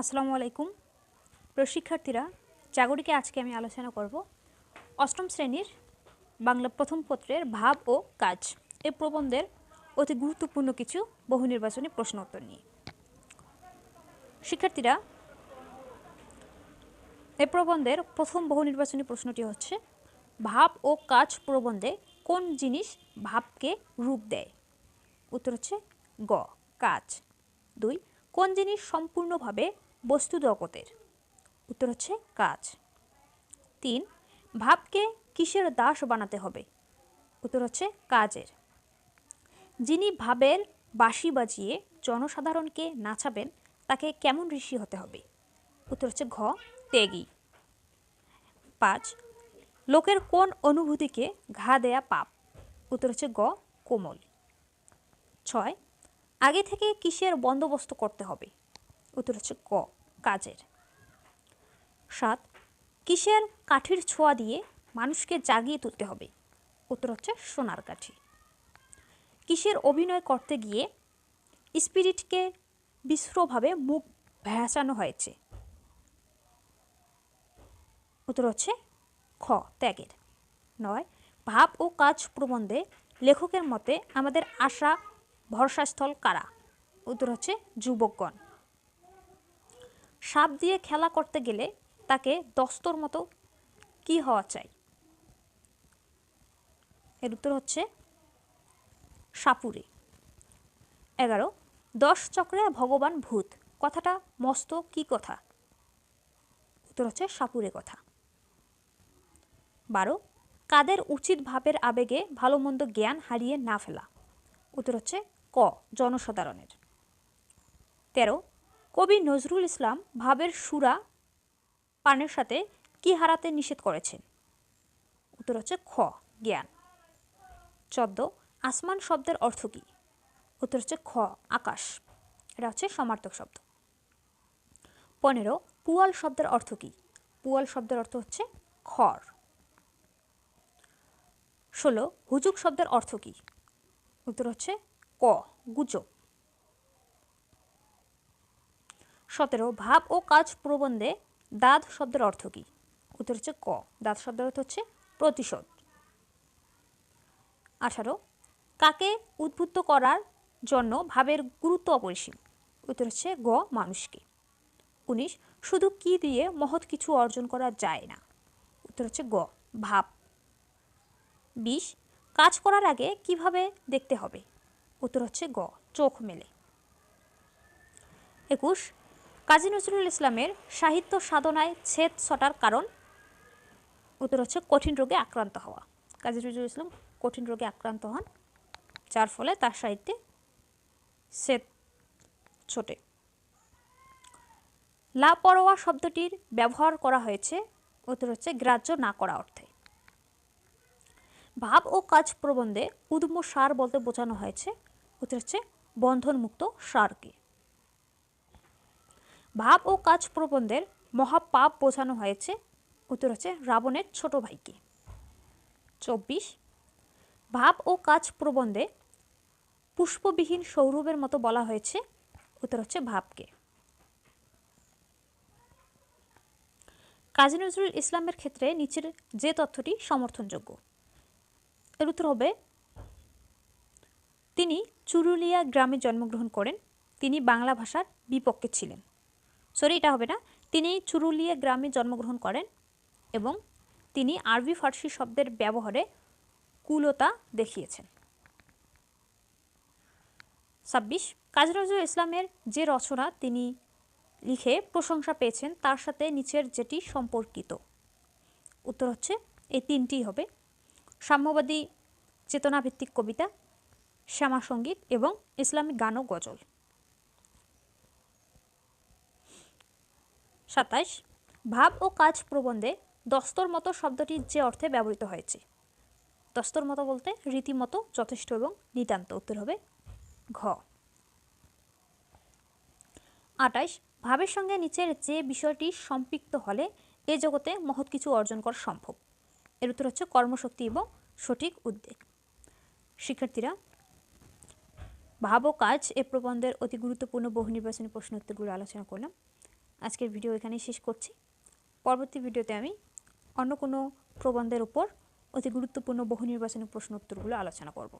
আসসালামু আলাইকুম। প্রিয় শিক্ষার্থীরা জাগরিকে আজকে আমি আলোচনা করব অষ্টম শ্রেণির বাংলা প্রথম পত্রের ভাব ও কাজ। এ প্রবন্ধের অতি গুরুত্বপূর্ণ কিছু বহু নির্বাচনী প্রশ্ন উত্তর নিয়ে শিক্ষার্থীরা, এ প্রবন্ধের প্রথম বহু নির্বাচনী প্রশ্নটি হচ্ছে, ভাব ও কাজ প্রবন্ধে কোন জিনিস ভাবকে রূপ দেয়? উত্তর হচ্ছে গ, কাজ। দুই কোন জিনিস সম্পূর্ণভাবে বস্তু জগতের উত্তর হচ্ছে কাজ। তিন, ভাবকে কিসের দাস বানাতে হবে? উত্তর হচ্ছে কাজের। যিনি ভাবের বাঁশি বাজিয়ে জনসাধারণকে নাচাবেন, তাকে কেমন ঋষি হতে হবে? উত্তর হচ্ছে ঘ, ত্যাগী। পাঁচ, লোকের কোন অনুভূতিকে ঘা দেয়া পাপ? উত্তর হচ্ছে গ, কোমল। ছয় আগে থেকে কিসের বন্দোবস্ত করতে হবে? উত্তর হচ্ছে ক, কাজের। সাত, কিসের কাঠির ছোঁয়া দিয়ে মানুষকে জাগিয়ে তুলতে হবে? উত্তর হচ্ছে সোনার কাঠি। কিসের অভিনয় করতে গিয়ে স্পিরিটকে বিশ্রভাবে মুখ ভেসানো হয়েছে? উত্তর হচ্ছে খ, ত্যাগের। নয়, ভাব ও কাজ প্রবন্ধে লেখকের মতে আমাদের আশা ভরসাস্থল কারা? উত্তর হচ্ছে যুবকগণ। সাপ দিয়ে খেলা করতে গেলে তাকে দস্তর মতো কি হওয়া চাই? এর উত্তর হচ্ছে সাপুরে। এগারো, দশ চক্রে ভগবান ভূত। কথাটা মস্ত কি কথা? উত্তর হচ্ছে সাপুরে কথা। বারো, কাদের উচিত ভাবের আবেগে ভালো মন্দ জ্ঞান হারিয়ে না ফেলা? উত্তর হচ্ছে ক, জনসাধারণের। তেরো, কবি নজরুল ইসলাম ভাবের সুরা পানের সাথে কি হারাতে নিষেধ করেছেন? উত্তর হচ্ছে খ, জ্ঞান। চোদ্দ, আসমান শব্দের অর্থ কী? উত্তর হচ্ছে খ, আকাশ। এটা হচ্ছে সমার্থক শব্দ। পনেরো, পুয়াল শব্দের অর্থ কী? পুয়াল শব্দের অর্থ হচ্ছে খড়। ষোলো হুজুক শব্দের অর্থ কী? উত্তর হচ্ছে ক, গুজব। সতেরো, ভাব ও কাজ প্রবন্ধে দাঁত শব্দের অর্থ কী? উত্তর হচ্ছে ক। দাঁত শব্দের অর্থ হচ্ছে প্রতিশোধ। আঠারো, কাকে উদ্বুদ্ধ করার জন্য ভাবের গুরুত্ব অপরিসীম? উত্তর হচ্ছে গ, মানুষকে। উনিশ, শুধু কি দিয়ে মহৎ কিছু অর্জন করা যায় না? উত্তর হচ্ছে গ, ভাব। বিশ, কাজ করার আগে কীভাবে দেখতে হবে? উত্তর হচ্ছে গ, চোখ মেলে। একুশ, কাজী নজরুল ইসলামের সাহিত্য সাধনায় ছেদ ছটার কারণ? উত্তর হচ্ছে কঠিন রোগে আক্রান্ত হওয়া। কাজী নজরুল ইসলাম কঠিন রোগে আক্রান্ত হন, যার ফলে তার সাহিত্যে ছেদ ছোটে। লাপরোয়া শব্দটির ব্যবহার করা হয়েছে, উত্তর হচ্ছে গ্রাহ্য না করা অর্থে। ভাব ও কাজ প্রবন্ধে উদ্ম সার বলতে বোঝানো হয়েছে উত্তর হচ্ছে বন্ধনমুক্ত সারকে। ভাব ও কাজ প্রবন্ধের মহাপাপ বোঝানো হয়েছে, উত্তর হচ্ছে রাবণের ছোট ভাইকে। চব্বিশ, ভাব ও কাজ প্রবন্ধে পুষ্পবিহীন সৌরভের মতো বলা হয়েছে, উত্তর হচ্ছে ভাবকে। কাজী নজরুল ইসলামের ক্ষেত্রে নিচের যে তথ্যটি সমর্থনযোগ্য, এর উত্তর হবে তিনি চুরুলিয়া গ্রামে জন্মগ্রহণ করেন। তিনি বাংলা ভাষার বিপক্ষে ছিলেন। সরি এটা হবে না। তিনি চুরুলিয়া গ্রামে জন্মগ্রহণ করেন এবং তিনি আরবি ফার্সি শব্দের ব্যবহারে কুলতা দেখিয়েছেন। ছাব্বিশ কাজী নজরুল ইসলামের যে রচনা তিনি লিখে প্রশংসা পেয়েছেন, তার সাথে নিচের যেটি সম্পর্কিত। উত্তর হচ্ছে, এই তিনটি হবে। সাম্যবাদী চেতনাভিত্তিক কবিতা শ্যামা সংগীত এবং ইসলামিক গান ও গজল। সাতাইশ ভাব ও কাজ প্রবন্ধে দস্তর মতো শব্দটি যে অর্থে ব্যবহৃত হয়েছে। দস্তর মতো বলতে রীতিমতো যথেষ্ট এবং নিতান্ত উত্তর হবে ঘ। আটাইশ, ভাবের সঙ্গে নিচের যে বিষয়টি সম্পৃক্ত হলে এ জগতে মহৎ কিছু অর্জন করা সম্ভব। এর উত্তর হচ্ছে কর্মশক্তি এবং সঠিক উদ্বেগ। শিক্ষার্থীরা ভাব কাজ এ প্রবন্ধের অতি গুরুত্বপূর্ণ বহু নির্বাচনী প্রশ্ন উত্তরগুলো আলোচনা করলাম। আজকের ভিডিও এখানেই শেষ করছি। পরবর্তী ভিডিওতে আমি অন্য কোনো প্রবন্ধের উপর অতি গুরুত্বপূর্ণ বহু নির্বাচনী প্রশ্ন উত্তরগুলো আলোচনা করব।